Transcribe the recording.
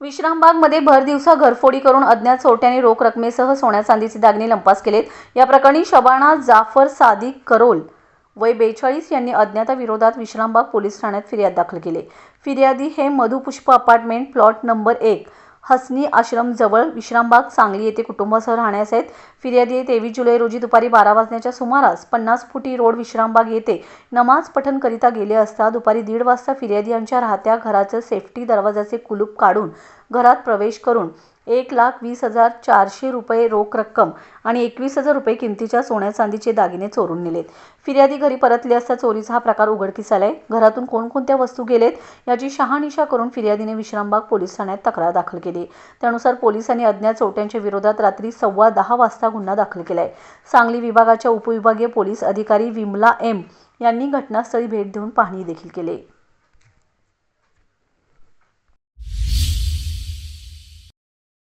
विश्रामबागमध्ये भर दिवसा घरफोडी करून अज्ञात सोट्याने रोख रकमेसह सोन्या चांदीचे दागिने लंपास केलेत. या प्रकरणी शबाना जाफर सादिक करोल वय बेचाळीस यांनी अज्ञाताविरोधात विश्रामबाग पोलीस ठाण्यात फिर्याद दाखल केली. फिर्यादी हे मधुपुष्प अपार्टमेंट प्लॉट नंबर एक हसनी आश्रम जवळ विश्रामबाग सांगली येथे कुटुंबासह राहण्यास आहेत फिर्यादी तेवीस जुलै रोजी दुपारी बारा वाजण्याच्या सुमारास पन्नास फुटी रोड विश्रामबाग येथे नमाज पठणकरिता गेले असता दुपारी दीड वाजता फिर्यादी यांच्या राहत्या घराचं सेफ्टी दरवाजाचे कुलूप काढून घरात प्रवेश करून एक लाख वीस हजार चारशे रुपये रोख रक्कम आणि एकवीस हजार रुपये किमतीच्या सोन्या चांदीचे दागिने चोरून नेलेत. फिर्यादी घरी परतले असता चोरीचा हा प्रकार उघडकीस आलाय. घरातून कोणकोणत्या वस्तू गेलेत याची शहानिशा करून फिर्यादीने विश्रामबाग पोलीस ठाण्यात तक्रार दाखल केली. त्यानुसार पोलिसांनी अज्ञात चोट्यांच्या विरोधात रात्री सव्वा दहा वाजता गुन्हा दाखल केलाय. सांगली विभागाच्या उपविभागीय पोलीस अधिकारी विमला एम यांनी घटनास्थळी भेट देऊन पाहणी देखील केली.